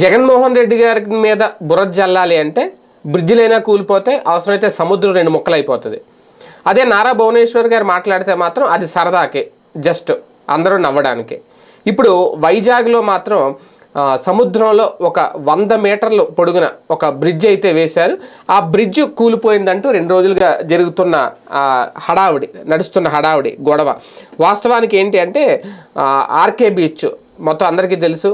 జగన్మోహన్ రెడ్డి గారి మీద బురద జల్లాలి అంటే బ్రిడ్జిలైనా కూలిపోతే అవసరమైతే సముద్రం రెండు ముక్కలు అయిపోతుంది అదే నారా భువనేశ్వర్ గారు మాట్లాడితే మాత్రం అది సరదాకే జస్ట్ అందరూ నవ్వడానికి. ఇప్పుడు వైజాగ్లో మాత్రం సముద్రంలో ఒక వంద మీటర్లు పొడుగున ఒక బ్రిడ్జ్ అయితే వేశారు. ఆ బ్రిడ్జ్ కూలిపోయిందంటూ రెండు రోజులుగా జరుగుతున్న హడావుడి నడుస్తున్న హడావుడి గొడవ. వాస్తవానికి ఏంటి అంటే ఆర్కే బీచ్ మొత్తం అందరికీ తెలుసు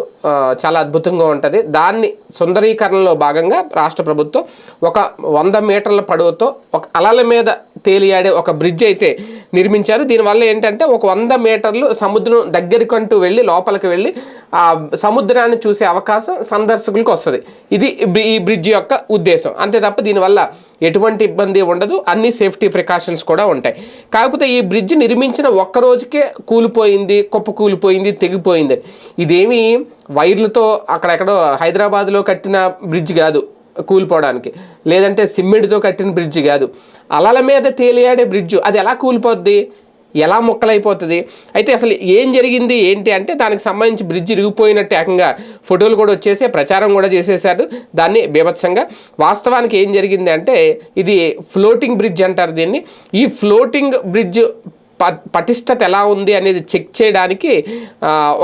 చాలా అద్భుతంగా ఉంటుంది. దాన్ని సుందరీకరణలో భాగంగా రాష్ట్ర ప్రభుత్వం ఒక వంద మీటర్ల పడవతో ఒక అలల మీద తేలియాడే ఒక బ్రిడ్జ్ అయితే నిర్మించారు. దీనివల్ల ఏంటంటే ఒక వంద మీటర్లు సముద్రం దగ్గరికంటూ వెళ్ళి లోపలికి వెళ్ళి ఆ సముద్రాన్ని చూసే అవకాశం సందర్శకులకు వస్తుంది. ఇది బ్రి- ఈ బ్రిడ్జ్ యొక్క ఉద్దేశం. అంతే తప్ప దీనివల్ల ఎటువంటి ఇబ్బంది ఉండదు. అన్ని సేఫ్టీ ప్రికాషన్స్ కూడా ఉంటాయి. కాకపోతే ఈ బ్రిడ్జ్ నిర్మించిన ఒక్క రోజుకే కూలిపోయింది కుప్ప కూలిపోయింది తెగిపోయింది. ఇదేమి వైర్లతో అక్కడెక్కడో హైదరాబాద్లో కట్టిన బ్రిడ్జ్ కాదు. కూలిపోవడానికి. లేదంటే సిమ్మిడితో కట్టిన బ్రిడ్జ్ కాదు. అలల మీద తేలియాడే బ్రిడ్జ్. అది ఎలా కూలిపోద్ది? ఎలా ముక్కలైపోతుంది? అయితే అసలు ఏం జరిగింది? ఏంటి అంటే దానికి సంబంధించి బ్రిడ్జ్ ఇరిగిపోయినట్టు ఏకంగా ఫోటోలు కూడా వచ్చేసి ప్రచారం కూడా చేసేసారు దాన్ని బీభత్సంగా. వాస్తవానికి ఏం జరిగింది అంటే ఇది ఫ్లోటింగ్ బ్రిడ్జ్ అంటారు దీన్ని. ఈ ఫ్లోటింగ్ బ్రిడ్జ్ పటిష్టత ఎలా ఉంది అనేది చెక్ చేయడానికి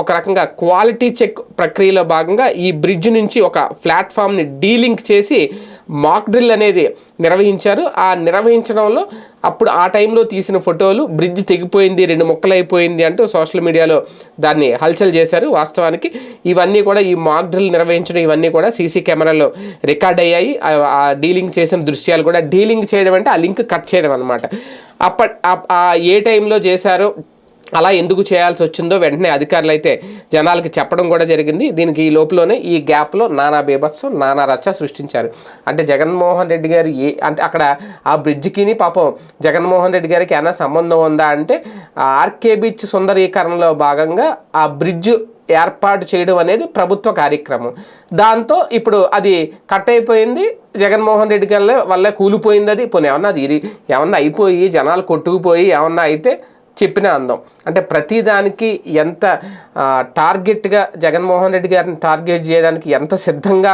ఒక రకంగా క్వాలిటీ చెక్ ప్రక్రియలో భాగంగా ఈ బ్రిడ్జ్ నుంచి ఒక ప్లాట్ఫామ్ని డీలింక్ చేసి మాక్ డ్రిల్ అనేది నిర్వహించారు. ఆ నిర్వహించడంలో అప్పుడు ఆ టైంలో తీసిన ఫోటోలు బ్రిడ్జ్ తెగిపోయింది రెండు ముక్కలైపోయింది అంటూ సోషల్ మీడియాలో దాన్ని హల్చల్ చేశారు వాస్తవానికి. ఇవన్నీ కూడా ఈ మాక్ డ్రిల్ నిర్వహించడం ఇవన్నీ కూడా సీసీ కెమెరాలో రికార్డ్ అయ్యాయి. ఆ డీలింగ్ చేసిన దృశ్యాలు కూడా డీలింగ్ చేయడం అంటే ఆ లింక్ కట్ చేయడం అనమాట అప్పట్ ఏ టైంలో చేశారో అలా ఎందుకు చేయాల్సి వచ్చిందో వెంటనే అధికారులు అయితే జనాలకి చెప్పడం కూడా జరిగింది. దీనికి ఈ లోపలనే ఈ గ్యాప్లో నానా బీభత్సం నానా రచ్చ సృష్టించారు. అంటే జగన్మోహన్ రెడ్డి గారు ఏ అంటే అక్కడ ఆ బ్రిడ్జికిని పాపం జగన్మోహన్ రెడ్డి గారికి ఏమైనా సంబంధం ఉందా అంటే ఆర్కే బీచ్ సుందరీకరణలో భాగంగా ఆ బ్రిడ్జ్ ఏర్పాటు చేయడం అనేది ప్రభుత్వ కార్యక్రమం. దాంతో ఇప్పుడు అది కట్ అయిపోయింది. జగన్మోహన్ రెడ్డి గారి వల్లే కూలిపోయింది అది. పోనీ ఏమన్నా అది ఏమన్నా అయిపోయి జనాలు కొట్టుకుపోయి ఏమన్నా అయితే చెప్పిన అందం. అంటే ప్రతిదానికి ఎంత టార్గెట్గా జగన్మోహన్ రెడ్డి గారిని టార్గెట్ చేయడానికి ఎంత సిద్ధంగా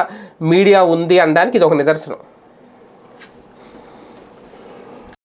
మీడియా ఉంది అనడానికి ఇది ఒక నిదర్శనం.